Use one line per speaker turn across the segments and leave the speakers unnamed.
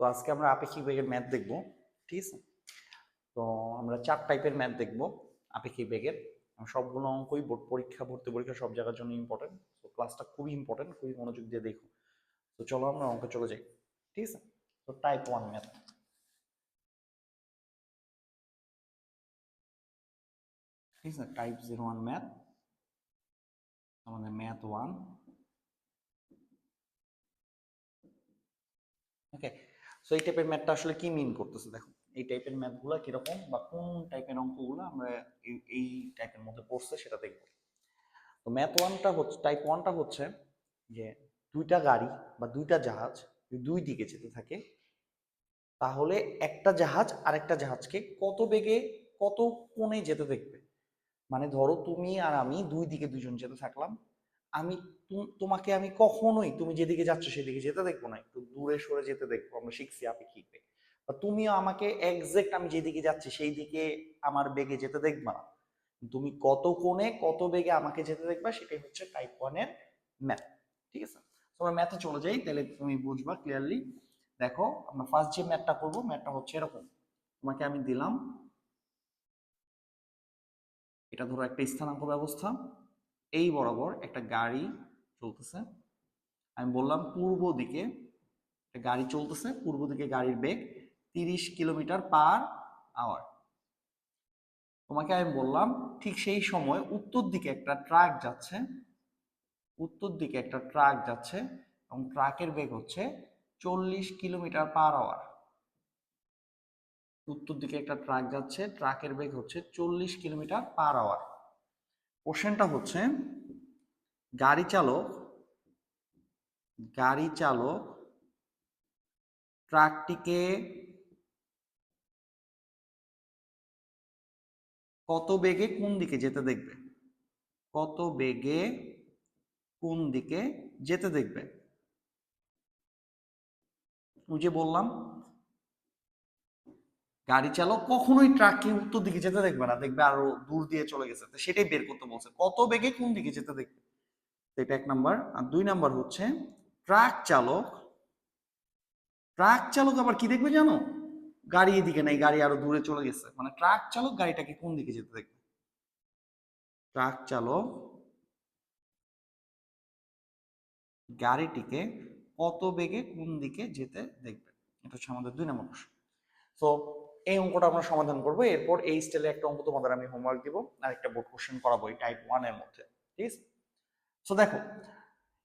তো আজকে আমরা আপেক্ষিক বেগের ম্যাথ দেখব, ঠিক আছে? তো আমরা চার টাইপের ম্যাথ দেখব আপেক্ষিক বেগের। সবগুলো অঙ্কই বোর্ড পরীক্ষা, ভর্তি পরীক্ষা সব জায়গার জন্য ইম্পর্টেন্ট তো ক্লাসটা খুবই ইম্পর্টেন্ট খুবই মনোযোগ দিয়ে দেখো। তো চলো আমরা অঙ্ক চলে যাই, ঠিক আছে? তো টাইপ ওয়ান ম্যাথ। ঠিক আছে? টাইপ জিরো ওয়ান ম্যাথ আমাদের ম্যাথ ওয়ান ওকে সো এই টাইপের ম্যাথটা আসলে কি মিন করতেছে? দেখো, এই টাইপের ম্যাথগুলো কীরকম বা কোন টাইপের অঙ্কগুলো আমরা এই- টাইপের মধ্যে পড়ছে সেটা দেখব। তো ম্যাথ ওয়ানটা হচ্ছে টাইপ ওয়ানটা হচ্ছে যে দুইটা গাড়ি বা দুইটা জাহাজ দুই দিকে যেতে থাকে, তাহলে একটা জাহাজ আরেকটা জাহাজকে কত বেগে, কত কোণে যেতে দেখবে? মানে ধরো তুমি আর আমি দুই দিকে দুজন যেতে থাকলাম আমি তুম- তোমাকে আমি কখনোই, তুমি যেদিকে যাচ্ছ সেদিকে যেতে দেখব না। একটু দূরে সরে যেতে দেখব, আমরা শিখছি বেগ বা তুমিও আমাকে একজ্যাক্ট আমি যেদিকে যাচ্ছি সেই দিকে আমার বেগে যেতে দেখবা না। তুমি কত কোণে, কত বেগে আমাকে যেতে দেখবা সেটাই হচ্ছে টাইপ ওয়ানের ম্যাথ ঠিক আছে? তো আমরা ম্যাথে চলে যাই, তাহলে তুমি বুঝবা ক্লিয়ারলি দেখো, আমরা ফার্স্ট যে ম্যাথটা করব ম্যাথটা হচ্ছে এরকম। তোমাকে আমি দিলাম, এটা ধরো একটা স্থানাঙ্ক ব্যবস্থা। এই বরাবর একটা গাড়ি চলতেছে। আমি বললাম পূর্ব দিকে গাড়ি চলতেছে, পূর্ব দিকে গাড়ির বেগ তিরিশ কিলোমিটার পার আওয়ার। তোমাকে আমি বললাম, ঠিক সেই সময় উত্তর দিকে একটা ট্রাক যাচ্ছে, উত্তর দিকে একটা ট্রাক যাচ্ছে এবং ট্রাকের বেগ হচ্ছে চল্লিশ কিলোমিটার পার আওয়ার। উত্তর দিকে একটা ট্রাক যাচ্ছে, ট্রাকের বেগ হচ্ছে চল্লিশ কিলোমিটার পার আওয়ার। কোশ্চেনটা হচ্ছে, গাড়ি চালক গাড়ি চালক ট্রাকটিকে কত বেগে কোন দিকে যেতে দেখবে? কত বেগে কোন দিকে যেতে দেখবে? যে বললাম গাড়ি চালক কখনোই ট্রাককে উত্তর দিকে যেতে দেখবে না, দেখবে আরও দূর দিয়ে চলে গেছে। সেটাই বের করতে বলছে। কত বেগে কোন দিকে যেতে দেখবে? এটা এক নাম্বার। আর দুই নাম্বার হচ্ছে ট্রাক চালক ট্রাক চালক আবার কি দেখবে জানো? গাড়ি এদিকে নাই, গাড়ি আরও দূরে চলে গেছে। মানে ট্রাক চালক গাড়িটাকে কোন দিকে যেতে দেখবে? ট্রাক চালক গাড়িটিকে কত বেগে কোন দিকে যেতে দেখবে? এটা হচ্ছে আমাদের দুই নম্বর প্রশ্ন। তো এই অঙ্কটা আমরা সমাধান করব। এরপর এই স্টাইলে একটা অঙ্ক তোমাদের আমি হোমওয়ার্ক দিব, আর একটা বোর্ড কোশ্চেন করাবো এই টাইপ ওয়ানের মধ্যে ঠিক আছে দেখো,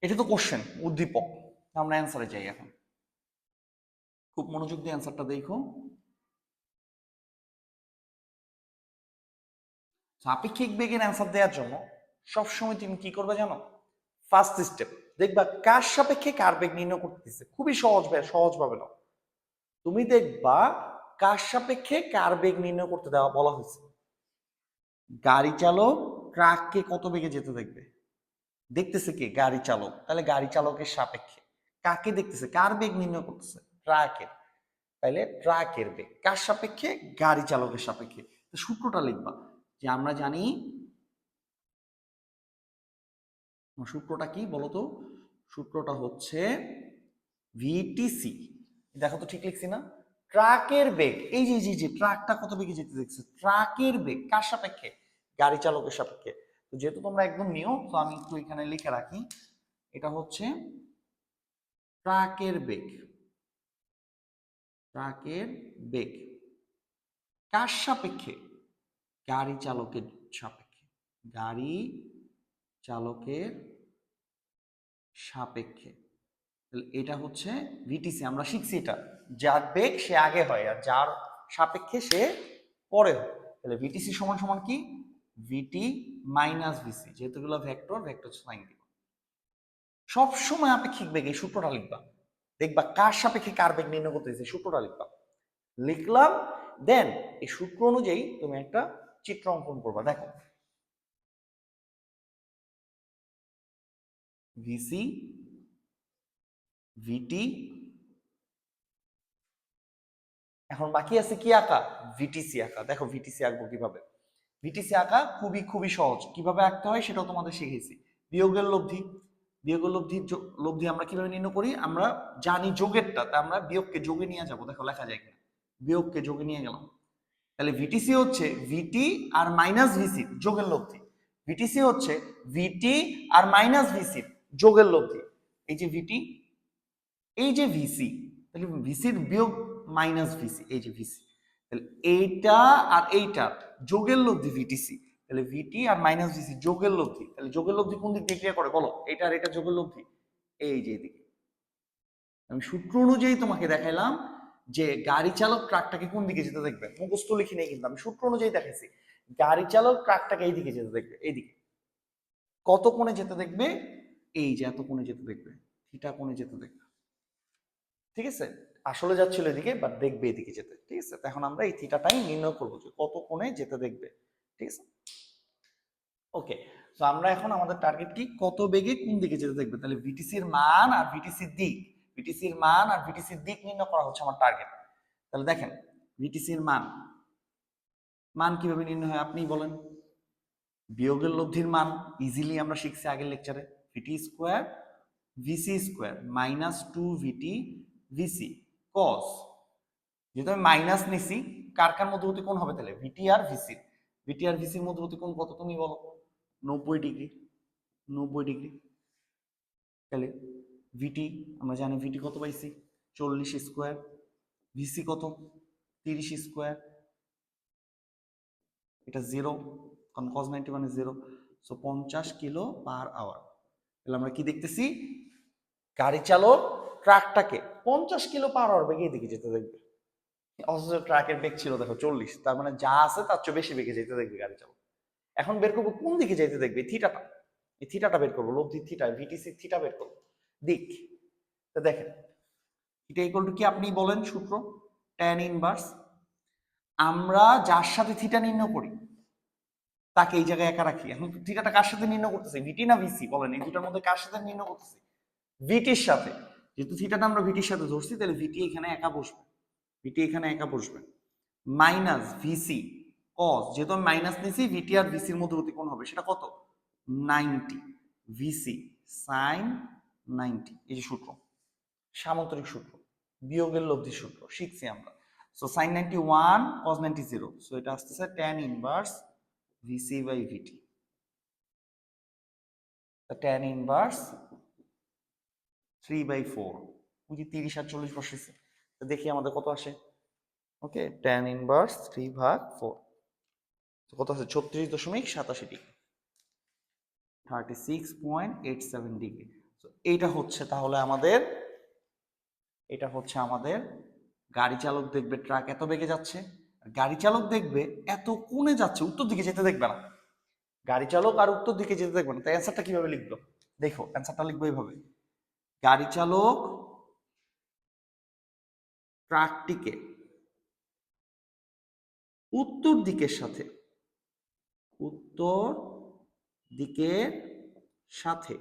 এটা তো কোশ্চেন উদ্দীপক। আমরা অ্যান্সারে যাই এখন। খুব মনোযোগ দিয়ে অ্যান্সারটা দেখো। আপেক্ষিক বেগের অ্যান্সার দেওয়ার জন্য সবসময় তুমি কি করবে জানো? ফার্স্ট স্টেপ দেখবা কার সাপেক্ষে কার বেগ নির্ণয় করতেছে। খুবই সহজ ভাবে সহজ ভাবে নাও। তুমি দেখবা কার সাপেক্ষে কার বেগ নির্ণয় করতে দেওয়া বলা হয়েছে? গাড়ি চালক ট্রাককে কত বেগে যেতে দেখবে? দেখতেছে কে? গাড়ি চালক। তাহলে গাড়ি চালকের সাপেক্ষে কাকে দেখতেছে? কার বেগ নির্ণয় করতেছে? ট্রাকের। তাহলে ট্রাকের বেগ। কার সাপেক্ষে? গাড়ি চালকের সাপেক্ষে। সূত্রটা লিখবা যে আমরা জানি সূত্রটা কি বলতো? সূত্রটা হচ্ছে ভিটিসি দেখো তো ঠিক লিখছি না? ট্রাকের বেগ, এই যে যে যে, ট্রাকটা কত বেগে যেতে দেখছে? ট্রাকের বেগ, কার সাপেক্ষে? গাড়ি চালকের সাপেক্ষে। তো যেহেতু তোমরা একদম নিও তো আমি একটু এখানে লিখে রাখি। এটা হচ্ছে ট্রাকের বেগ। ট্রাকের বেগ। কার সাপেক্ষে? গাড়ি চালকের সাপেক্ষে। গাড়ি চালকের সাপেক্ষে। এটা হচ্ছে ভিটিসি আমরা শিখছি এটা। যার বেগ সে আগে হয় আর যার সাপেক্ষে সে পরে হয়। তাহলে ভিটিসি সমান সমান কি? ভিটি মাইনাস ভিসি যেহেতু এগুলো ভেক্টর ভেক্টর সাইন দিব সব সময় আপেক্ষিক বেগ এই সূত্রটা লিখবা। দেখবা কার সাপেক্ষে কার বেগ নির্ণয় করতে দিচ্ছে সূত্রটা লিখবা। লিখলাম দেন এই সূত্র অনুযায়ী তুমি একটা চিত্র অঙ্কন করবা। দেখো। ভিসি ভিটি এখন বাকি আছে কি আঁকা? ভিটিসি আঁকা। দেখো ভিটিসি আঁকবো কীভাবে? ভিটিসি আঁকা খুবই খুবই সহজ। কীভাবে আঁকতে হয় সেটাও তোমাদের শিখেছি বিয়োগের লব্ধি। বিয়োগের লব্ধি লব্ধি আমরা কীভাবে নির্ণয় করি? আমরা জানি যোগেরটা, তা আমরা বিয়োগকে যোগে নিয়ে যাব। দেখো লেখা যায় কিনা। বিয়োগকে যোগে নিয়ে গেলাম। তাহলে ভিটিসি হচ্ছে ভিটি আর মাইনাস ভিসি যোগের লব্ধি। ভিটিসি হচ্ছে ভিটি আর মাইনাস ভিসি যোগের লব্ধি। এই যে ভিটি এই যে ভিসি তাহলে ভিসির বিয়োগ মাইনাস ভিসি এই যে ভিসি তাহলে এইটা আর এইটা যোগের লব্ধি ভিটিসি তাহলে ভিটি আর মাইনাস ভিসি যোগের লব্ধি, তাহলে যোগের লব্ধি কোন দিক দিয়ে করে বলো? এটা আর এটা যোগের লব্ধি? এই যে এদিকে। আমি সূত্র অনুযায়ী তোমাকে দেখাইলাম যে গাড়ি চালক ট্রাকটাকে কোন দিকে যেতে দেখবে? মুখস্থ লিখি নেই কিন্তু, আমি সূত্র অনুযায়ী দেখাইছি। গাড়ি চালক ট্রাকটাকে এইদিকে যেতে দেখবে এইদিকে কত কোণে যেতে দেখবে? এই যে এত কোণে যেতে দেখবে থিটা কোণে যেতে দেখবে। ঠিক আছে? আসলে যাচ্ছিল এদিকে বাট দেখবে এদিকে যেতে, ঠিক আছে? এখন আমরা এই থিটাটাই নির্ণয় করব যে কত কোণে যেতে দেখবে, ঠিক আছে? ওকে তো আমরা এখন আমাদের টার্গেট কি? কত বেগে কোন দিকে যেতে দেখবে? তাহলে ভিটিসির মান আর ভিটিসির দিক। ভিটিসির মান আর ভিটিসির দিক নির্ণয় করা হচ্ছে আমার টার্গেট তাহলে দেখেন ভিটিসির মান মান কীভাবে নির্ণয় হয় আপনি বলেন। বিয়োগের লব্ধির মান ইজিলি আমরা শিখছি আগের লেকচারে VT square VC square minus two VT VC, cos. যেহেতু আমি মাইনাস নিছি, কার কার মধ্যবর্তী কোণ হবে তাহলে? ভিটি আর ভিসির ভিটি আর ভিসির মধ্যবর্তী কোণ কত তুমি বলো? নব্বই ডিগ্রি। নব্বই ডিগ্রি। তাহলে ভিটি আমরা জানি ভিটি কত পাইছি? চল্লিশ স্কোয়ার ভিসি কত? তিরিশ স্কোয়ার এটা জিরো কারণ কস নাইনটি মানে জিরো সো পঞ্চাশ কিলো পার আওয়ার তাহলে আমরা কি দেখতেছি? গাড়ি চালক ট্রাকটাকে পঞ্চাশ কিলো পার আওয়ার বেগে এদিকে যেতে দেখবে। অথচ ট্রাকের বেগ ছিল, দেখো, চল্লিশ। তার মানে যা আছে তার চেয়ে বেশি বেগে যেতে দেখবে গাড়ি চালক। এখন বের করব কোন দিকে যেতে দেখবে? থিটাটা এই থিটাটা বের করব লব্ধি থিটা ভিটিসি থিটা বের করব। দিক। তো দেখেন এটা ইকুয়াল টু কি আপনি বলেন সূত্র? ট্যান ইনভার্স আমরা যার সাথে থিটা নির্ণয় করি, তাকে এই জায়গায় একা রাখি। এখন থিটাটা কার সাথে নির্ণয় করতেছে? ভিটি না ভিসি বলেন, এই দুটার মধ্যে কার সাথে নির্ণয় করতেছি? ভিটির সাথে। যেহেতু থিটাটা আমরা ভিটির সাথে ধরছি, তাহলে ভিটি এখানে একা বসবে। ভিটি এখানে একা বসবে। মাইনাস ভিসি কস যেহেতু আমি মাইনাস নিছি ভিটি আর ভিসির মধ্যবর্তী কোণ হবে, সেটা কত? নাইনটি ভিসি সাইন নাইনটি এই যে সূত্র, সামান্তরিক সূত্র, বিয়োগের লব্ধি সূত্র, শিখছি আমরা। So sine ninety one cos ninety zero so এটা আসতেছে tan inverse VC by VT tan inverse three by four ওই তিরিশ আর চল্লিশ বসেছে তো দেখি আমাদের কত আসে? ওকে ট্যান ইনভার্স থ্রি ভাগ ফোর তো কত আছে ছত্রিশ দশমিক সাতাশি degree. Thirty six point eight seven degree. তো এইটা হচ্ছে তাহলে আমাদের, এটা হচ্ছে আমাদের গাড়ি চালক দেখবে ট্রাক এত বেগে যাচ্ছে। গাড়ি চালক দেখবে এত কোণে যাচ্ছে, উত্তর দিকে যেতে দেখবে না। গাড়ি চালক আর উত্তর দিকে যেতে দেখবে না। তাই অ্যান্সারটা কীভাবে লিখব দেখো অ্যান্সারটা লিখব এইভাবে। গাড়ি চালক ট্রাকটিকে উত্তর দিকের সাথে, উত্তর দিকের সাথে।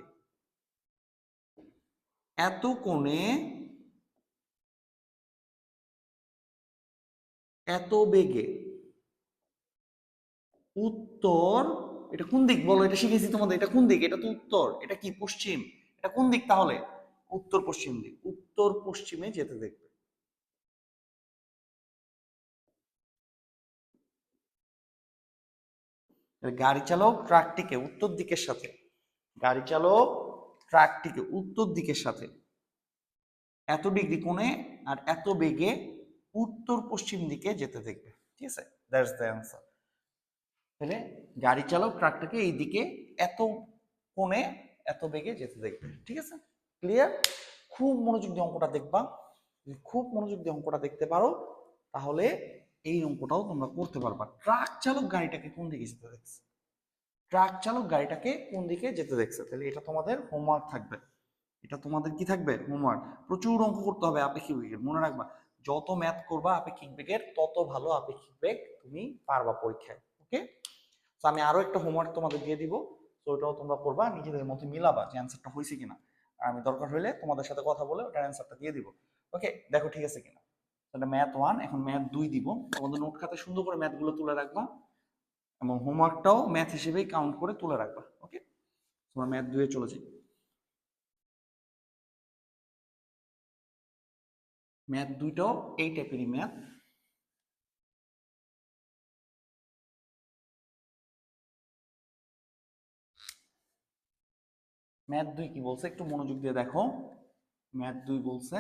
এত কোণে এত বেগে। উত্তর, এটা কোন দিক বলো? এটা শিখেছি তোমাদের, এটা কোন দিক? এটা তো উত্তর, এটা কি পশ্চিম? এটা কোন দিক তাহলে? উত্তর পশ্চিম দিক, উত্তর পশ্চিমে যেতে দেখবে। গাড়ি চালক ট্রাকটিকে উত্তর দিকের সাথে। গাড়ি চালক ট্রাকটিকে উত্তর দিকের সাথে। এত ডিগ্রি কোণে আর এত বেগে উত্তর পশ্চিম দিকে যেতে দেখবে। ঠিক আছে? দ্যাটস দ্য অ্যান্সার তাহলে গাড়ি চালক ট্রাকটাকে এই দিকে এত কোণে এত বেগে যেতে দেখবে। ঠিক আছে? ক্লিয়ার খুব মনোযোগ দিয়ে অঙ্কটা দেখবা। যদি খুব মনোযোগ দিয়ে অঙ্কটা দেখতে পারো, তাহলে এই অঙ্কটাও তোমরা করতে পারবা। ট্রাক চালক গাড়িটাকে কোন দিকে যেতে দেখছে? ট্রাক চালক গাড়িটাকে কোন দিকে যেতে দেখছে? তাহলে এটা তোমাদের হোমওয়ার্ক থাকবে। এটা তোমাদের কি থাকবে? হোমওয়ার্ক প্রচুর অঙ্ক করতে হবে আপেক্ষিক বেগের মনে রাখবা। যত ম্যাথ করবা আপেক্ষিক বেগের, তত ভালো আপেক্ষিক বেগ তুমি পারবা পরীক্ষায় ওকে তো আমি আরও একটা হোমওয়ার্ক তোমাদের দিয়ে দিব। তো ওটাও তোমরা করবা, নিজেদের মধ্যে মিলাবা যে অ্যান্সারটা হয়েছে কিনা। আমি দরকার হলে তোমাদের সাথে কথা বলে ওটার অ্যান্সারটা দিয়ে দিব। ওকে দেখো ঠিক আছে কিনা? তাহলে ম্যাথ ওয়ান এখন ম্যাথ দুই দিব। তোমাদের নোট খাতে সুন্দর করে ম্যাথগুলো তুলে রাখবা এবং হোমওয়ার্কটাও ম্যাথ হিসেবেই কাউন্ট করে তুলে রাখবা। ওকে তোমরা ম্যাথ দুয়ে চলে যাই। ম্যাথ দুইটাও এই টাইপেরই ম্যাথ ম্যাথ দুই কি বলছে? একটু মনোযোগ দিয়ে দেখো। ম্যাথ দুই বলছে,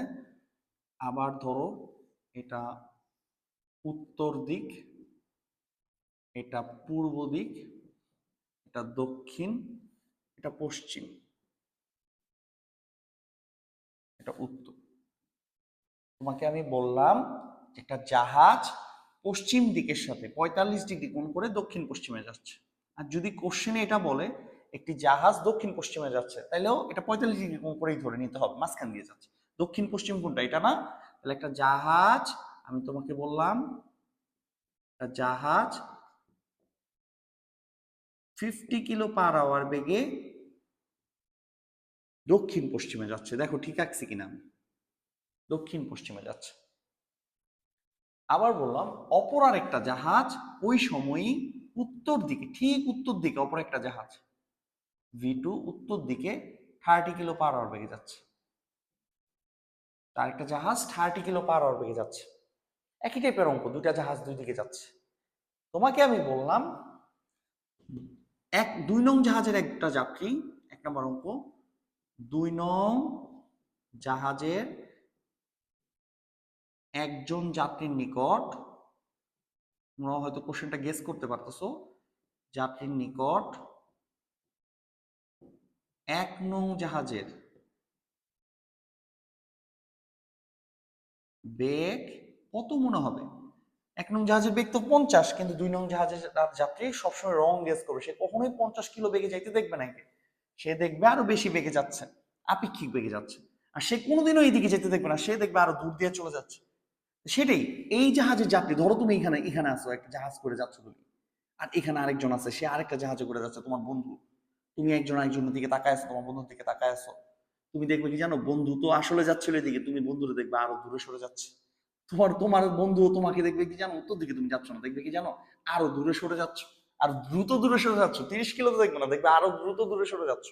আবার ধরো এটা উত্তর দিক, এটা পূর্ব দিক, এটা দক্ষিণ, এটা পশ্চিম, এটা উত্তর। তোমাকে আমি বললাম একটা জাহাজ পশ্চিম দিকের সাথে, পঁয়তাল্লিশ ডিগ্রি কোণ করে দক্ষিণ পশ্চিমে যাচ্ছে। আর যদি কোশ্চেনে এটা বলে একটি জাহাজ দক্ষিণ পশ্চিমে যাচ্ছে, তাইলেও এটা পঁয়তাল্লিশ ডিগ্রি কোণ করেই ধরে নিতে হবে, মাঝখান দিয়ে যাচ্ছে। দক্ষিণ পশ্চিম কোনটা এটা না, তাহলে একটা জাহাজ, আমি তোমাকে বললাম জাহাজ ফিফটি কিলো পার আওয়ার বেগে দক্ষিণ পশ্চিমে যাচ্ছে। দেখো ঠিক আঁকছি কিনা? দক্ষিণ পশ্চিমে যাচ্ছে। আবার বললাম, অপর আর একটা জাহাজ ওই সময়ই উত্তর দিকে, ঠিক উত্তর দিকে অপর একটা জাহাজ। ভি টু উত্তর দিকে থার্টি কিলো পার আওয়ার বেগে যাচ্ছে। তার একটা জাহাজ থার্টি কিলো পার আওয়ার বেগে যাচ্ছে। একই টাইপের অঙ্ক, দুইটা জাহাজ দুই দিকে যাচ্ছে। তোমাকে আমি বললাম, এক, দুই নং জাহাজের একটা যাত্রী, এক নম্বর অঙ্ক, দুই নং জাহাজের একজন যাত্রীর নিকট, তোমরা হয়তো কোশ্চেনটা গেস করতে পারতেছো, যাত্রীর নিকট এক নং জাহাজের। বেগ কত মনে হবে? এক নং জাহাজের বেগ তো পঞ্চাশ, কিন্তু দুই নং জাহাজের যাত্রী সবসময় রং গেস করবে। সে কখনোই পঞ্চাশ কিলো বেগে যাইতে দেখবে না। সে দেখবে আরও বেশি বেগে যাচ্ছে। আপেক্ষিক বেগে যাচ্ছে। আর সে কোনোদিনও এইদিকে যেতে দেখবে না, সে দেখবে আরও দূর দিয়ে চলে যাচ্ছে। সেটাই, এই জাহাজের যাত্রী, ধরো তুমি এখানে এখানে আসো একটা জাহাজ করে যাচ্ছ তুমি। আর এখানে আরেকজন আছে, সে আরেকটা জাহাজে করে যাচ্ছে তোমার বন্ধু। তুমি একজন আরেকজনের দিকে তাকায় আছো, তোমার বন্ধুর দিকে তাকায় আছো। তুমি দেখবে কি জানো? বন্ধু তো আসলে যাচ্ছিল এদিকে, তুমি বন্ধুরে দেখবে আরও দূরে সরে যাচ্ছে। তোমার তোমার বন্ধু তোমাকে দেখবে কি জানো? উত্তর দিকে তুমি যাচ্ছ না, দেখবে কি জানো? আরও দূরে সরে যাচ্ছ। আর দ্রুত দূরে সরে যাচ্ছ, তিরিশ কিলো তো দেখবে না, দেখবে আরও দ্রুত দূরে সরে যাচ্ছ।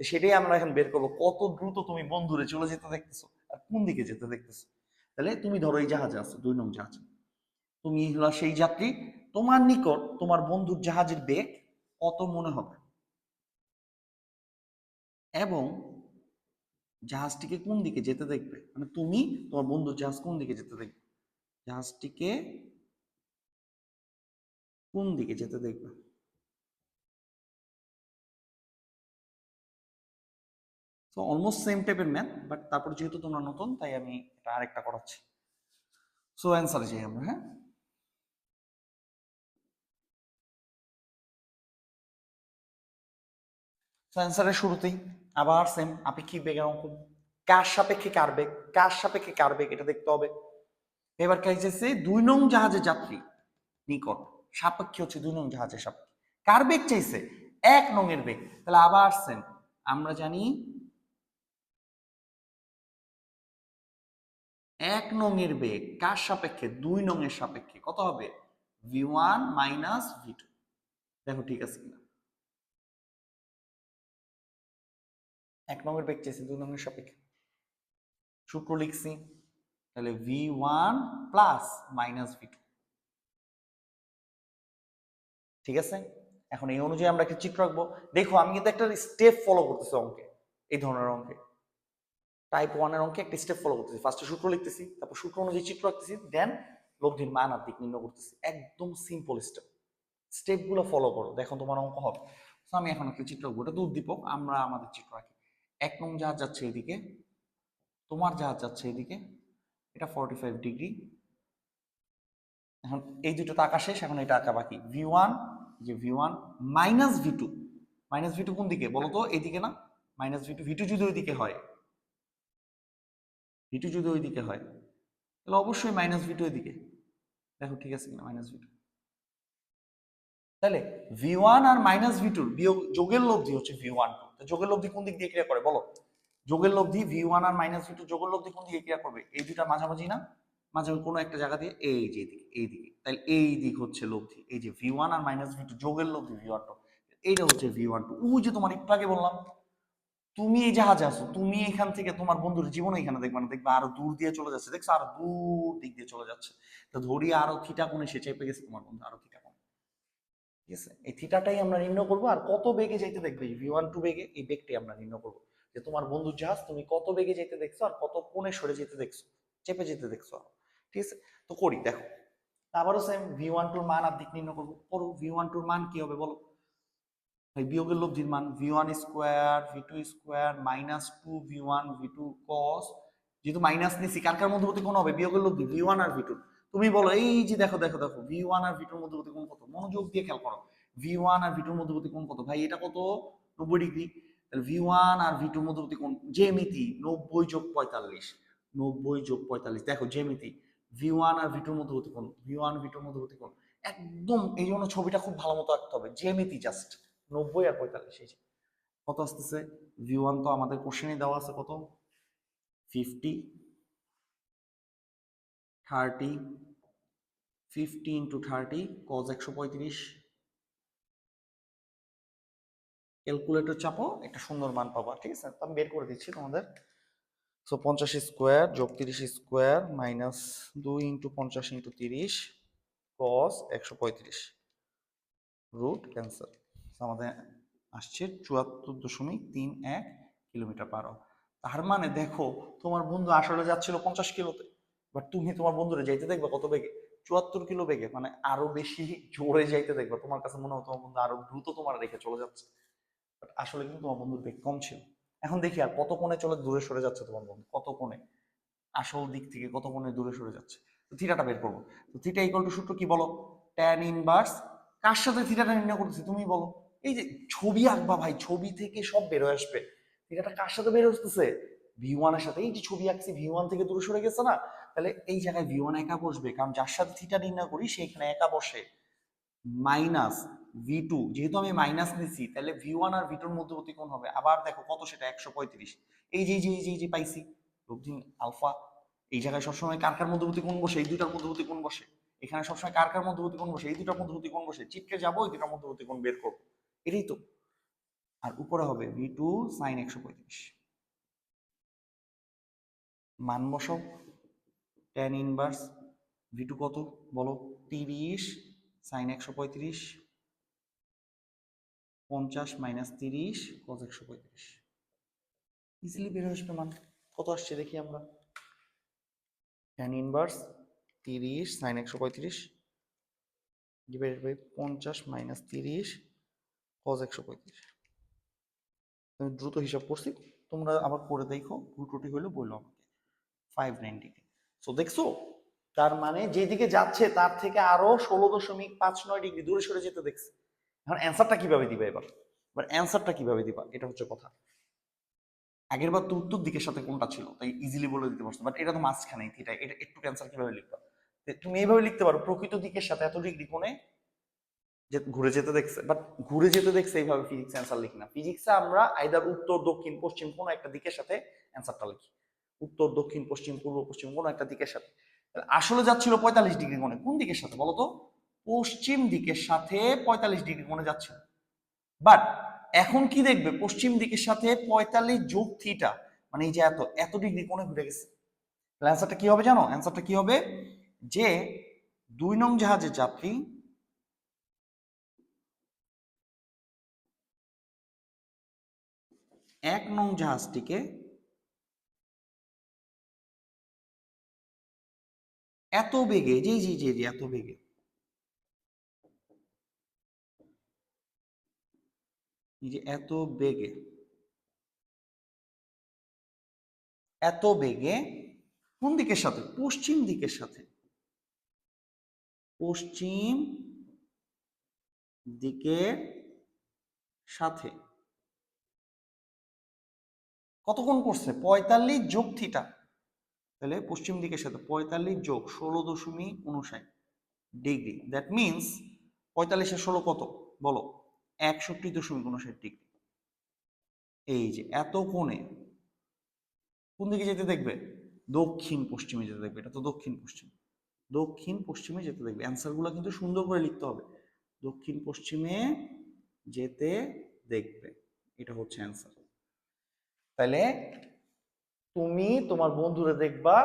সেটাই আমরা এখন বের করব, কত দ্রুত তুমি বন্ধুরে চলে যেতে দেখতেছো আর কোন দিকে যেতে দেখতেছো। তাহলে তুমি ধরো এই জাহাজে আছো, দুই নং জাহাজে। তুমি হলো সেই যাত্রী, তোমার নিকট তোমার বন্ধুর জাহাজের বেগ কত মনে হবে? এবং জাহাজটিকে কোন দিকে যেতে দেখবে? মানে তুমি, তোমার বন্ধুর জাহাজ কোন দিকে যেতে দেখবে? জাহাজটিকে কোন দিকে যেতে দেখবে? তো অলমোস্ট সেম টাইপের ম্যাথ বাট তারপর যেহেতু তোমরা নতুন, তাই আমি এটা আরেকটা করাচ্ছি। সো অ্যান্সারে যাই আমরা হ্যাঁ? অ্যান্সারের শুরুতেই আবার সেম আপেক্ষিক বেগের অঙ্ক কার সাপেক্ষে কার বেগ কার সাপেক্ষে কার বেগ এটা দেখতে হবে। এবার হচ্ছে দুই নং জাহাজের যাত্রী নিকট। সাপেক্ষে হচ্ছে দুই নং জাহাজের সাপেক্ষে। কার বেগ চাইছে? এক নং এর বেগ তাহলে আবার সেম আমরা জানি এক নং এর বেগ কার সাপেক্ষে? দুই নং এর সাপেক্ষে। কত হবে? V one minus V two দেখো ঠিক আছে কিনা? এক নম্বর বেগ চাইছি দুই নম্বরের সাপেক্ষে। সূত্র লিখছি, তাহলে V one plus minus V two ঠিক আছে? এখন এই অনুযায়ী আমরা একটা চিত্র রাখব দেখো, আমি কিন্তু একটা স্টেপ ফলো করতেছি অঙ্কে, এই ধরনের অঙ্কে। টাইপ ওয়ানের অঙ্কে একটা স্টেপ ফলো করতেছি। ফার্স্টে সূত্র লিখতেছি, তারপর সূত্র অনুযায়ী চিত্র রাখতেছি দেন লব্ধির মান আর দিক নির্ণয় করতেছি। একদম সিম্পল স্টেপ স্টেপগুলো ফলো করো, দেখো তোমার অঙ্ক হবে। আমি এখন একটা চিত্র আঁকবো, এটা তো উদ্দীপক আমরা আমাদের চিত্র আঁকি। এক নং জাহাজ যাচ্ছে এদিকে, তোমার জাহাজ যাচ্ছে এদিকে, এটা ফর্টি ফাইভ ডিগ্রি এখন এই দুটো আঁকা শেষ এখন এটা আঁকা বাকি। ভি ওয়ান যে V one minus V two minus V two কোন দিকে? বলো তো এইদিকে না? Minus V two V two যদি ওইদিকে হয়। ভি টু যদি ওইদিকে হয়, তাহলে অবশ্যই মাইনাস ভি টু এদিকে দেখো ঠিক আছে কিনা মাইনাস ভি টু তাহলে ভি ওয়ান আর মাইনাস ভি টুর বিয়োগ যোগের লব্ধি হচ্ছে ভি ওয়ান টু যোগের লব্ধি কোন দিক দিয়ে ক্রিয়া করে? বলো। যোগের লব্ধি ভি ওয়ান আর মাইনাস ভি টু যোগের লব্ধি কোন দিকে ক্রিয়া করবে? এই দুটা মাঝামাঝি না? মাঝামাঝি কোনো একটা জায়গা দিয়ে এই যে দিকে এই দিকে তাহলে এই দিক হচ্ছে লব্ধি। এই যে ভি ওয়ান আর মাইনাস ভি টু যোগের লব্ধি ভি ওয়ান টু। এইটা হচ্ছে ভি ওয়ান টু। ও যে তোমার একটু আগে বললাম, তুমি এই জাহাজে আছো, তুমি এখান থেকে তোমার বন্ধুর জীবন এখানে দেখবে না, দেখবে আরও দূর দিয়ে চলে যাচ্ছে। দেখছ আরও দূর দিক দিয়ে চলে যাচ্ছে। তো ধরি আরও থিটা কোণে সে চেপে গেছে তোমার বন্ধু, আরও থিটা ঠিক আছে এই থিটাটাই আমরা নির্ণয় করব আর কত বেগে যাইতে দেখবে? ভি ওয়ান টু বেগে, এই বেগটাই আমরা নির্ণয় করব। যে তোমার বন্ধুর জাহাজ, তুমি কত বেগে যেতে দেখছ আর কত কোণে সরে যেতে দেখছ? চেপে যেতে দেখছ ঠিক আছে? তো করি, দেখো। আবারও সেম ভি ওয়ান টুর মান আর দিক নির্ণয় করব। করো ভি ওয়ান টুর মান কি হবে বলো? বিয়োগের লব্ধির মান V one square V two square minus two V one V two cos যেহেতু মাইনাস নিছি, কার কার মধ্যবর্তী কোন হবে? বিয়োগের লব্ধি ভি ওয়ান আর ভি টু তুমি বলো, এই যে দেখো দেখো দেখো ভি ওয়ান আর ভি টুর মধ্যবর্তী কোন কত? মনোযোগ দিয়ে খেয়াল করো। ভি ওয়ান আর ভি টুর মধ্যবর্তী কোন কত? ভাই, এটা কত? নব্বই ডিগ্রি। ভি ওয়ান আর ভি টুর মধ্যবর্তী কোন জ্যামিতি নব্বই যোগ পঁয়তাল্লিশ। নব্বই যোগ পঁয়তাল্লিশ। দেখো, জ্যামিতি। ভি ওয়ান আর ভি টুর মধ্যবর্তী কোন ভি ওয়ান ভি টুর মধ্যবর্তী কোন একদম এই জন্য ছবিটা খুব ভালো মতো আঁকতে হবে। জ্যামিতি জাস্ট নব্বই আর পঁয়তাল্লিশ, এই। কত আসতেছে? ভি ওয়ান তো আমাদের কোশ্চেনে দেওয়া আছে কত? Fifty thirty fifty into thirty cos একশো পঁয়ত্রিশ। ক্যালকুলেটর চাপো, একটা সুন্দর মান পাবা, ঠিক আছে? আমি বের করে দিচ্ছি তোমাদের। সো পঞ্চাশ স্কোয়ার যোগ তিরিশ স্কোয়ার মাইনাস দুই ইন্টু পঞ্চাশ ইন্টু তিরিশ কস একশো পঁয়ত্রিশ। রুট ক্যান্সার আমাদের আসছে চুয়াত্তর দশমিক তিন এক কিলোমিটার পার। তার মানে দেখো, তোমার বন্ধু আসলে যাচ্ছিল পঞ্চাশ কিলোতে। বাট তুমি তোমার বন্ধুরে যাইতে দেখবে কত বেগে? চুয়াত্তর কিলো বেগে মানে আরও বেশি জোরে যাইতে দেখবে। তোমার কাছে মনে হয় তোমার বন্ধু আরও দ্রুত তোমার রেখে চলে যাচ্ছে। বাট আসলে কিন্তু তোমার বন্ধুর বেগ কম ছিল। এখন দেখি আর কত কোণে চলে দূরে সরে যাচ্ছে তোমার বন্ধু? কত কোণে? আসল দিক থেকে কত কোণে দূরে সরে যাচ্ছে? তো থিটাটা বের করব। তো থিটা ইকুয়াল টু সূত্র কি বলো? ট্যান ইনভার্স কার সাথে থিটাটা নির্ণয় করতেছি তুমি বলো? এই যে ছবি আঁকবা ভাই, ছবি থেকে সব বেরোয় আসবে। থিটাটা কার সাথে বের হচ্ছে ভি ওয়ানের সাথে। এই যে ছবি আঁকছি ভি ওয়ান থেকে দূরে সরে গেছে না? তাহলে এই জায়গায় ভি ওয়ান একা বসবে, কারণ যার সাথে থিটা নির্ণয় করি, সে এখানে একা বসে। মাইনাস ভি টু যেহেতু আমি মাইনাস নিছি, তাহলে ভি ওয়ান আর ভি টুর মধ্যবর্তী কোণ হবে। আবার দেখো কত সেটা? একশো পঁয়ত্রিশ। এই যে যে যে যে পাইছি লব্ধি আলফা, এই জায়গায় সবসময় কার কার মধ্যবর্তী কোণ বসে? এই দুটার মধ্যবর্তী কোণ বসে। এখানে সবসময় কার কার মধ্যবর্তী কোণ বসে? এই দুটার মধ্যবর্তী কোণ বসে। চিটকে যাব, এই দুটার মধ্যবর্তী কোণ বের করব। এটাই তো। আর উপরে হবে ভি টু সাইন একশো পঁয়ত্রিশ। মান বসাও। টেন ইনভার্স ভি টু কত? বলো, তিরিশ সাইন একশো পঁয়ত্রিশ, পঞ্চাশ মাইনাস তিরিশ কজ একশো পঁয়ত্রিশ। ইজিলি বের আসবে মান। কত আসছে দেখি আমরা? ট্যান ইনভার্স তিরিশ সাইন একশো পঁয়ত্রিশ ডিভাইডেড বাই পঞ্চাশ মাইনাস তিরিশ কজ একশো পঁয়ত্রিশ। আমি দ্রুত হিসাব করছি, তোমরা আবার করে দেখো, ভুল ত্রুটি হইলে বলল আমাকে। ফাইভ নাইনটি সো দেখছ? তার মানে যেদিকে যাচ্ছে, তার থেকে আরও ষোলো দশমিক পাঁচ নয় ডিগ্রি দূরে সরে যেতে দেখছে। এখন অ্যান্সারটা কীভাবে দিবা এবার? এবার অ্যান্সারটা কীভাবে দিবা? এটা হচ্ছে কথা। আগের বার তো উত্তর দিকের সাথে কোনটা ছিল? তাই ইজিলি বলে দিতে পারছ। বাট এটা তো মাঝখানে এটা একটু ক্যান্সার কীভাবে লিখবা? তুমি এইভাবে লিখতে পারো, প্রকৃত দিকের সাথে এত ডিগ্রি কোণে যে ঘুরে যেতে দেখছে। বাট ঘুরে যেতে দেখছে এইভাবে ফিজিক্স অ্যান্সার লিখি না। ফিজিক্সে আমরা আইদার উত্তর, দক্ষিণ, পশ্চিম কোনো একটা দিকের সাথে অ্যান্সারটা লিখি। উত্তর, দক্ষিণ, পশ্চিম, পূর্ব, পশ্চিম, কোনো একটা দিকের সাথে। আসলে যাচ্ছিল পঁয়তাল্লিশ ডিগ্রি কোণে। কোন দিকের সাথে বলতো? পশ্চিম দিকের সাথে পঁয়তাল্লিশ ডিগ্রি কোণে যাচ্ছিল। বাট এখন কি দেখবে? পশ্চিম দিকের সাথে পঁয়তাল্লিশ যোগ থিটা মানে এই যে এত এত ডিগ্রি কোণে ঘুরে গেছে। অ্যান্সারটা কি হবে জানো? অ্যান্সারটা কি হবে? যে দুই নং জাহাজের যাত্রী এক নং জাহাজটিকে এত বেগে, জি জি জি জি, এত বেগে। যে এত বেগে। এত বেগে কোন দিকের সাথে? পশ্চিম দিকের সাথে। পশ্চিম দিকের সাথে। কতক্ষণ করছে? পঁয়তাল্লিশ যোগ থিটা। তাহলে পশ্চিম দিকের সাথে পঁয়তাল্লিশ যোগ ষোলো দশমিক উনষাট ডিগ্রি। দ্যাট মিনস পঁয়তাল্লিশের ষোলো কত? বলো, একষট্টি দশমিক উনষাট ডিগ্রি। এই যে এত কোণে, কোন দিকে যেতে দেখবে? দক্ষিণ পশ্চিমে যেতে দেখবে, এটা তো দক্ষিণ পশ্চিম। দক্ষিণ পশ্চিমে যেতে দেখবে। অ্যান্সারগুলো কিন্তু সুন্দর করে লিখতে হবে। দক্ষিণ পশ্চিমে যেতে দেখবে, এটা হচ্ছে অ্যান্সার তাহলে তুমি তোমার বন্ধুরে দেখবা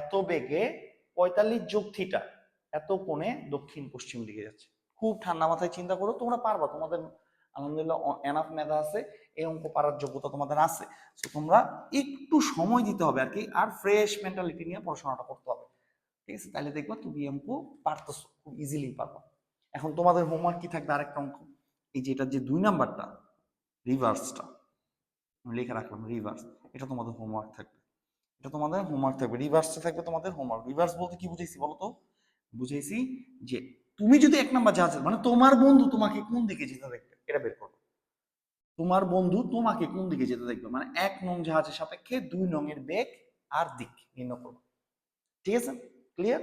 এত বেগে পঁয়তাল্লিশ যোগ থিটা, এত কোণে দক্ষিণ পশ্চিম দিকে যাচ্ছে। খুব ঠান্ডা মাথায় চিন্তা করো, তোমরা পারবা, তোমাদের আলহামদুলিল্লাহ এনাফ মেধা আছে, এই অঙ্ক পারার যোগ্যতা তোমাদের আছে। তো তোমরা একটু সময় দিতে হবে আর কি, আর ফ্রেশ মেন্টালিটি নিয়ে পড়াশোনাটা করতে হবে। ঠিক আছে? তাহলে দেখবা তুমি অঙ্ক পারতেছো, খুব ইজিলি পারবা। এখন তোমাদের হোমওয়ার্ক কি থাকবে আরেকটা অঙ্ক? এই যে এটা যে দুই নাম্বারটা রিভার্সটা লিখে রাখলাম রিভার্স এটা তোমাদের হোমওয়ার্ক থাকবে। এটা তোমাদের হোমওয়ার্ক থাকবে। রিভার্সটা থাকবে তোমাদের হোমওয়ার্ক রিভার্স বলতে কি বুঝাইছি বলো তো? বুঝাইছি যে তুমি যদি এক নাম্বার জাহাজ মানে তোমার বন্ধু তোমাকে কোন দিকে যেতে দেখবে? এটা বের করো। তোমার বন্ধু তোমাকে কোন দিকে যেতে দেখবে? মানে এক নং জাহাজের সাপেক্ষে দুই নং এর বেগ আর দিক নির্ণয় করব ঠিক আছে? ক্লিয়ার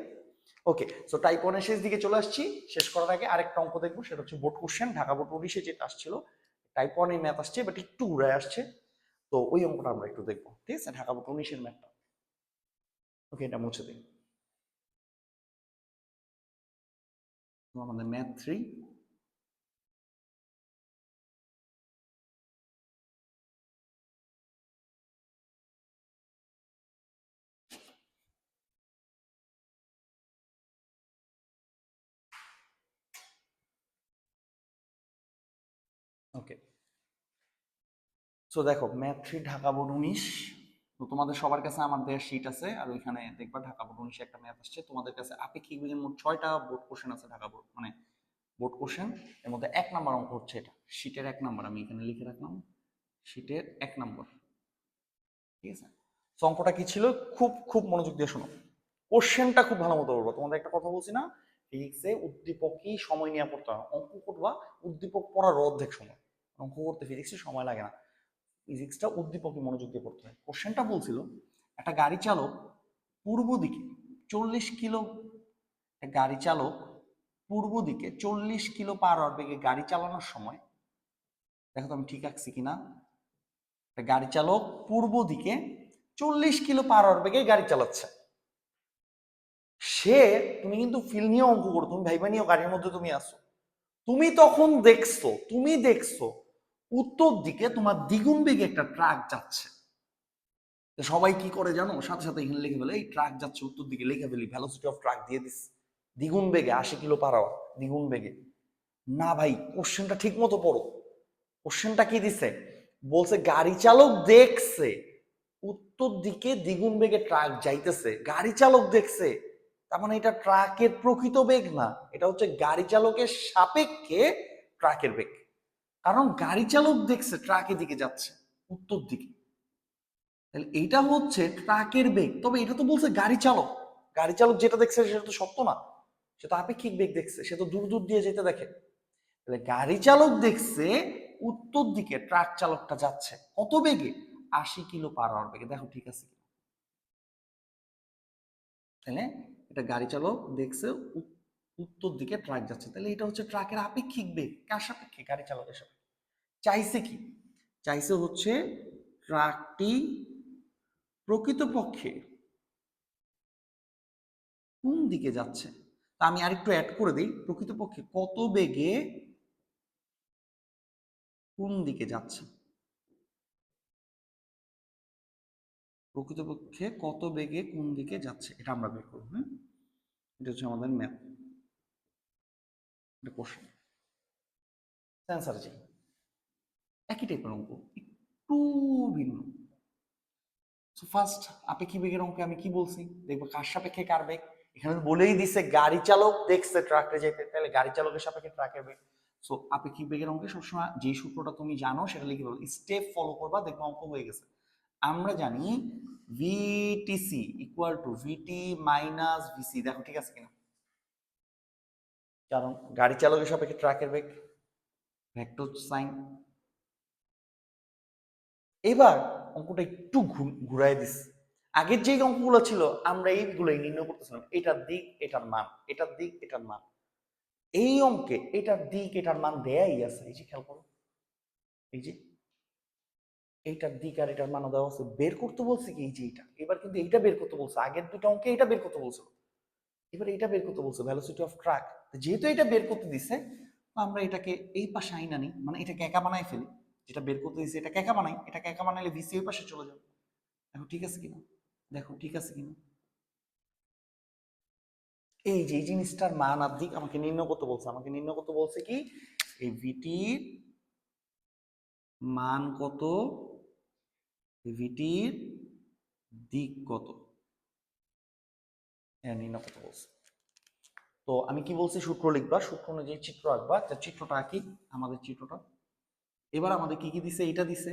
ওকে সো টাইপ ওয়ানের শেষ দিকে চলে আসছি। শেষ করার আগে আরেকটা অঙ্ক দেখব, সেটা হচ্ছে বোর্ড কোশ্চেন ঢাকা বোর্ড উনিশে যেটা আসছিল। টাইপ ওয়ানের ম্যাথ আসছে বাট একটু ঘুরে আসছে। তো ওই অঙ্কটা আমরা একটু দেখব, ঠিক আছে? ঢাকা বোর্ড উনিশের ম্যাপটা ওকে এটা মুছে দিই। আমাদের ম্যাথ থ্রি সো দেখো ম্যাথ থ্রি ঢাকা বোর্ড উনিশ। তো তোমাদের সবার কাছে আমার দেওয়ার শিট আছে, আর ওইখানে দেখবা ঢাকা বোর্ড উনিশে একটা ম্যাথ আসছে। তোমাদের কাছে আপেক্ষিক বিজ্ঞান মোট ছয়টা বোর্ড কোশ্চেন আছে ঢাকা বোর্ড মানে বোর্ড কোশ্চেন এর মধ্যে এক নাম্বার অঙ্ক হচ্ছে এটা। শিটের এক নাম্বার আমি এখানে লিখে রাখলাম। শিটের এক নাম্বার ঠিক আছে? তো অঙ্কটা কি ছিল? খুব খুব মনোযোগ দিয়ে শোনো। কোশ্চেনটা খুব ভালো মতো বলব তোমাদের একটা কথা বলছি না? ফিজিক্সে উদ্দীপকই সময় নিয়ে পড়তে হয়। অঙ্ক করবা, উদ্দীপক পড়ার অর্ধেক সময়। অঙ্ক করতে ফিজিক্সে সময় লাগে না। ফিজিক্সটা উদ্দীপকই মনোযোগ দিয়ে পড়তে হয়। কোশ্চেনটা বলছিল, একটা গাড়ি চালক পূর্ব দিকে চল্লিশ কিলো গাড়ি চালক পূর্ব দিকে চল্লিশ কিলো পার হওয়ার বেগে গাড়ি চালানোর সময়, দেখো তো আমি ঠিক আঁকছি কিনা গাড়ি চালক পূর্ব দিকে চল্লিশ কিলো পার হওয়ার বেগে গাড়ি চালাচ্ছে। সে, তুমি কিন্তু ফিল নিয়ে অঙ্ক করো, তুমি ভাইবা নিয়েও গাড়ির মধ্যে তুমি আসো তুমি তখন দেখছ, তুমি দেখছ উত্তর দিকে তোমার দ্বিগুণ বেগে একটা ট্রাক যাচ্ছে। সবাই কি করে জানো? সাথে সাথে এখানে লিখে ফেলে, এই ট্রাক যাচ্ছে উত্তর দিকে। লিখে ফেলি ভ্যালোসিটি অফ ট্রাক দিয়ে দিস। দ্বিগুণ বেগে আশি কিলো পার দ্বিগুণ বেগে না ভাই কোশ্চেনটা ঠিক মতো পড়ো। কোশ্চেনটা কি দিছে? বলছে, গাড়ি চালক দেখছে। উত্তর দিকে দ্বিগুণ বেগে ট্রাক যাইতেছে, গাড়ি চালক দেখছে। তার মানে এটা ট্রাকের প্রকৃত বেগ না, এটা হচ্ছে গাড়ি চালকের সাপেক্ষে ট্রাকের বেগ। কারণ গাড়ি চালক দেখছে ট্রাকের দিকে যাচ্ছে, উত্তর দিকে। তাহলে এইটা হচ্ছে ট্রাকের বেগ। তবে এটা তো বলছে গাড়ি চালক। গাড়ি চালক যেটা দেখছে সেটা তো সত্য না। সে তো আপেক্ষিক বেগ দেখছে, সে তো দূর দূর দিয়ে যেতে দেখে। তাহলে গাড়ি চালক দেখছে, উত্তর দিকে ট্রাক চালকটা যাচ্ছে। কত বেগে? আশি কিলো পার হওয়ার বেগে। দেখো ঠিক আছে তাহলে এটা গাড়ি চালক দেখছে উত্তর দিকে ট্রাক যাচ্ছে। তাহলে এটা হচ্ছে ট্রাকের আপেক্ষিক বেগ। কার সাপেক্ষে? গাড়ি চালকের সাপেক্ষে। চাইছে কি? চাইছে হচ্ছে ট্রাকটি প্রকৃতপক্ষে কোন দিকে যাচ্ছে? তা আমি আরেকটু অ্যাড করে দিই। প্রকৃতপক্ষে কত বেগে কোন দিকে যাচ্ছে? প্রকৃতপক্ষে কত বেগে কোন দিকে যাচ্ছে? এটা আমরা বের করব হ্যাঁ? এটা হচ্ছে আমাদের ম্যাথ এটা কোশ্চেন অ্যান্সার যে একই টাইপের অঙ্ক, একটু ভিন্ন। সো ফার্স্ট আপেক্ষিক বেগের অঙ্কে আমি কি বলছি? দেখব কার সাপেক্ষে কার বেগ। এখানে বলেই দিছে গাড়ি চালক, দেখছে ট্রাকে যেতে। তাহলে গাড়ি চালকের সাপেক্ষে ট্রাকের বেগ। সো আপেক্ষিক বেগের অঙ্কে সবসময় যে সূত্রটা তুমি জানো, সেটা লিখে বলো। স্টেপ ফলো করবা, দেখব অঙ্ক হয়ে গেছে। আমরা জানি VTC equal to VT minus VC দেখো ঠিক আছে কিনা? কারণ গাড়ি চালকের সাপেক্ষে ট্রাকের বেগ ভেক্টর সাইন। এবার অঙ্কটা একটু ঘুরাই দিস। আগের যে অঙ্কগুলো ছিল, আমরা এইগুলোই নির্ণয় করতেছিলাম। এটার দিক, এটার মান এটার দিক, এটার মান। এই অঙ্কে এটার দিক, এটার মান দেয়াই আছে। এই যে খেয়াল করো। এই যে এইটার দিক আর এটার মানও দেওয়া আছে। বের করতে বলছে কি? এই যে এইটা। এবার কিন্তু এইটা বের করতে বলছে। আগের দুটো অঙ্কে এটা বের করতে বলছে। এবার এইটা বের করতে বলছে। ভ্যালোসিটি অফ ট্রাক যেহেতু এটা বের করতে দিছে আমরা এটাকে এই পাশে আইনা নিই মানে এটাকে একা বানাই ফেলি। যেটা বের করতে দিয়েছে এটা একা বানাই এটা একা বানাইলে ভিসি ওই পাশে চলে যাবে। দেখো, ঠিক আছে কিনা? দেখো, ঠিক আছে কিনা? এই যে, এই জিনিসটার মান আর দিক আমাকে নির্ণয় করতে বলছে। আমাকে নির্ণয় করতে বলছে কি? এই ভিটির মান কত? ভিটির দিক কত? নির্ণয় করতে বলছে। তো আমি কি বলছি? সূত্র লিখবা, সূত্র অনুযায়ী চিত্র আঁকবা। তা চিত্রটা আঁকি, আমাদের চিত্রটা। এবার আমাদের কি কি দিছে? এটা দিছে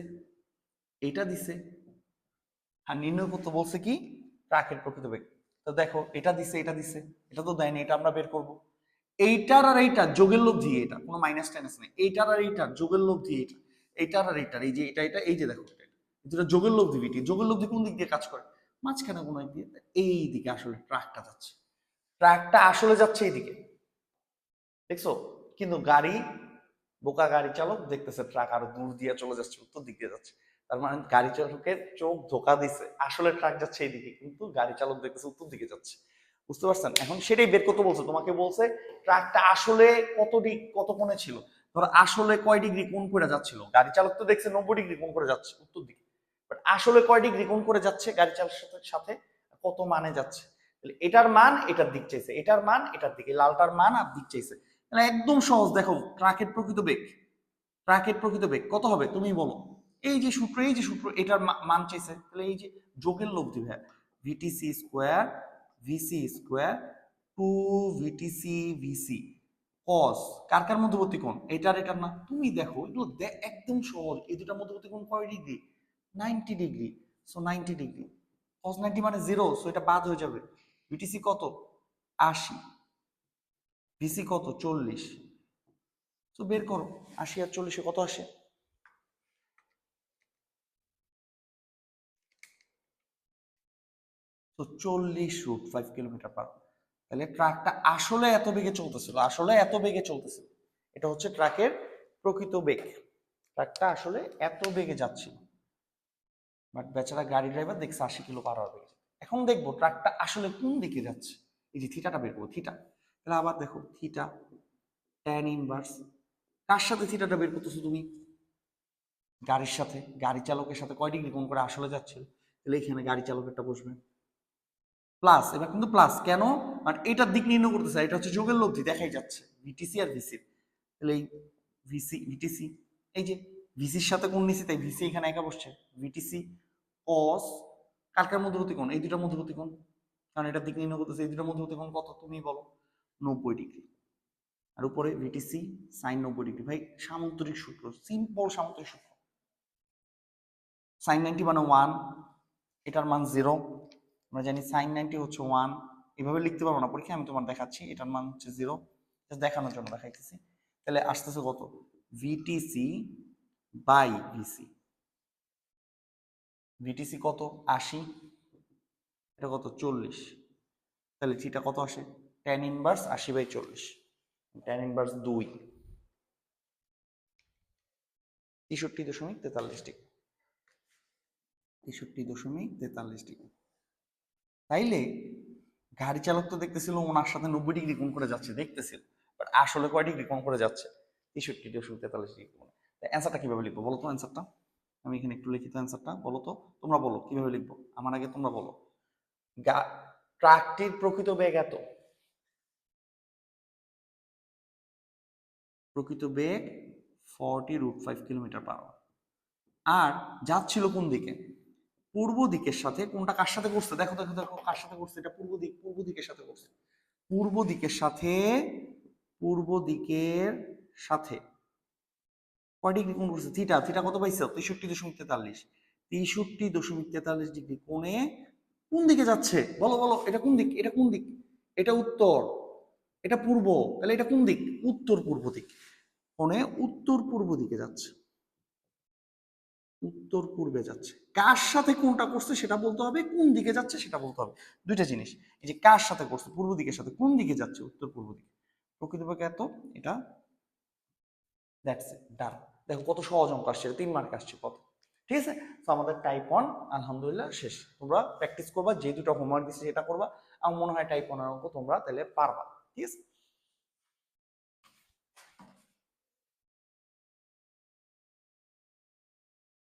এটা দিছে, আর নির্ণয় করতে বলছে কি? ট্রাকের প্রকৃত বেগ। তো দেখো, এটা দিছে এটা দিছে, এটা তো দেয়নি, এটা আমরা বের করব। এইটার আর এইটার যোগের লব্ধি এটা, কোনো মাইনাস টাইনাস নেই। এইটার আর এইটার যোগের লব্ধি এটা, এইটার আর এইটার, এই যে এটা এটা, এই যে দেখো, এটা যোগের লব্ধি বিটি যোগের লব্ধি কোন দিক দিয়ে কাজ করে? মাঝখানে কোনো দিক দিয়ে এই দিকে আসলে ট্রাকটা যাচ্ছে। ট্রাকটা আসলে যাচ্ছে এইদিকে। দেখছ? কিন্তু গাড়ি, বোকা গাড়ি চালক দেখতেছে ট্রাক আরও দূর দিয়ে চলে যাচ্ছে, উত্তর দিক দিয়ে যাচ্ছে। তার মানে গাড়ি চালকের চোখ ধোকা দিছে। আসলে ট্রাক যাচ্ছে এইদিকে, কিন্তু গাড়ি চালক দেখতেছে উত্তর দিকে যাচ্ছে। বুঝতে পারছেন? এখন সেটাই বের করতে বলছে। তোমাকে বলছে, ট্রাকটা আসলে কত দিক কত কোণে ছিল? ধরো আসলে কয় ডিগ্রি কোণ করে যাচ্ছিল? গাড়ি চালক তো দেখছে নব্বই ডিগ্রি কোণ করে যাচ্ছে উত্তর দিকে। বাট আসলে কয় ডিগ্রি কোণ করে যাচ্ছে গাড়ি চালকের সাথে সাথে? কত মানে যাচ্ছে? এটার মান এটার দিক চাইছে, এটার মান এটার দিকে, লালটার মান আর দিক চাইছে। তাহলে একদম সহজ, দেখো, ট্রাকের প্রকৃত বেগ, ট্রাকের প্রকৃত বেগ, কত হবে তুমি বলো। এই যে সূত্র, এই যে সূত্র, এটার মান চাইছে, তাহলে এই যে যোগের লব্ধি ভাই VTC square VC square two VTC VC cos কার কার মধ্যবর্তী কোণ? এটার এটার না, তুমি দেখো, এগুলো একদম সহজ, এই দুটার মধ্যবর্তী কোণ কয় degree ninety degree so ninety degree cos ninety মানে জিরো সো এটা বাদ হয়ে যাবে। ভিটিসি কত? আশি। ভিসি কত? চল্লিশ। তো বের করো। আশি আর চল্লিশে কত আসে? তো চল্লিশ রুট ফাইভ কিলোমিটার পার তাহলে ট্রাকটা আসলে এত বেগে চলতেছিল, আসলে এত বেগে চলতেছিল। এটা হচ্ছে ট্রাকের প্রকৃত বেগ। ট্রাকটা আসলে এত বেগে যাচ্ছিল। বাট বেচারা গাড়ি ড্রাইভার দেখছে আশি কিলো পার হবে এখন দেখব ট্রাকটা আসলে কোন দিকে যাচ্ছে। এই যে থিটাটা বের করব, থিটা। তাহলে আবার দেখো, থিটা ট্যান ইনভার্স কার সাথে থিটাটা বের করতেছো তুমি? গাড়ির সাথে, গাড়ি চালকের সাথে। কয় ডিগ্রি কোন করে আসলে যাচ্ছিল তাহলে এখানে গাড়ি চালকেরটা বসবে। প্লাস এবার কিন্তু প্লাস কেন? মানে এটার দিক নির্ণয় করতেছে এটা হচ্ছে যোগের লব্ধি, দেখাই যাচ্ছে। ভিটিসি আর ভিসি তাহলে এই ভিসি ভিটিসি এই যে ভিসির সাথে কোন নিছি তাই ভিসি এখানে একা বসছে। ভিটিসি কস কালকার মধ্যবর্তী কোণ এই দুটার মধ্যবর্তী কোণ কারণ এটার দিক নির্ণয় করতেছে, এই দুটার মধ্যবর্তী কোণ কত তুমি বলো? নব্বই ডিগ্রি। আর উপরে ভিটিসি সাইন নব্বই ডিগ্রি। ভাই সামুদ্রিক সূত্র সিম্পল সামুদ্রিক সূত্র। সাইন নাইনটি মানে ওয়ান এটার মান জিরো আমরা জানি সাইন নাইনটি হচ্ছে ওয়ান এভাবে লিখতে পারব না পরীক্ষা আমি তোমার দেখাচ্ছি, এটার মান হচ্ছে জিরো দেখানোর জন্য দেখাইতেছি। তাহলে আসতেছে কত? ভিটিসি বাই ভিসি ভিটিসি কত? আশি। এটা কত? চল্লিশ। তাহলে চিটা কত আসে? টেন ইনভার্স আশি বাই চল্লিশ। টেন ইনভার্স দুই। তেষট্টি দশমিক তেতাল্লিশ ডিগ্রি। তেষট্টি দশমিক তেতাল্লিশ ডিগ্রি। তাইলে গাড়ি চালক তো দেখতেছিল ওনার সাথে নব্বই ডিগ্রি কোণ করে যাচ্ছে, দেখতেছিল। বাট আসলে কয় ডিগ্রি কোণ করে যাচ্ছে? তেষট্টি দশমিক তেতাল্লিশ ডিগ্রি কোণ অ্যান্সারটা কীভাবে লিখব? বলো তো অ্যান্সারটা আমি এখানে একটু লিখিত অ্যান্সারটা বলো তো। তোমরা বলো, কীভাবে লিখব? আমার আগে তোমরা বলো। ট্রাকটির প্রকৃত বেগ এত? প্রকৃত বেগ forty root five kilometre per hour যাচ্ছিল কোন দিকে? পূর্ব দিকের সাথে কোনটা কার সাথে করছে? দেখো দেখো দেখো, কার সাথে করছে? এটা পূর্ব দিক, পূর্ব দিকের সাথে করছে। পূর্ব দিকের সাথে, পূর্ব দিকের সাথে। কয় ডিগ্রি কোণ করছে থিটা থিটা কত পাইছে? তেষট্টি দশমিক তেতাল্লিশ। তেষট্টি দশমিক তেতাল্লিশ ডিগ্রি কোণে কোন দিকে যাচ্ছে? বলো বলো, এটা কোন দিক? এটা কোন দিক? এটা উত্তর। এটা পূর্ব। তাহলে এটা কোন দিক? উত্তর পূর্ব দিক। কোণে উত্তর পূর্ব দিকে যাচ্ছে। উত্তর পূর্বে যাচ্ছে। কার সাথে কোনটা করছে সেটা বলতে হবে, কোন দিকে যাচ্ছে সেটা বলতে হবে। দুইটা জিনিস। এই যে কার সাথে করছে, পূর্ব দিকের সাথে, কোন দিকে যাচ্ছে? উত্তর পূর্ব দিকে। প্রকৃতপক্ষে এত, এটা দ্যাটস ইট ডান দেখো কত সহজ অঙ্ক আসছে, তিন মার্ক আসছে কত ঠিক আছে? তো আমাদের টাইপ ওয়ান আলহামদুলিল্লাহ শেষ। তোমরা প্র্যাকটিস করবা, যে দুটো হোমওয়ার্ক দিচ্ছে সেটা করবা। আমার মনে হয় টাইপ ওয়ানের অঙ্ক তোমরা তাহলে পারবা। ঠিক আছে?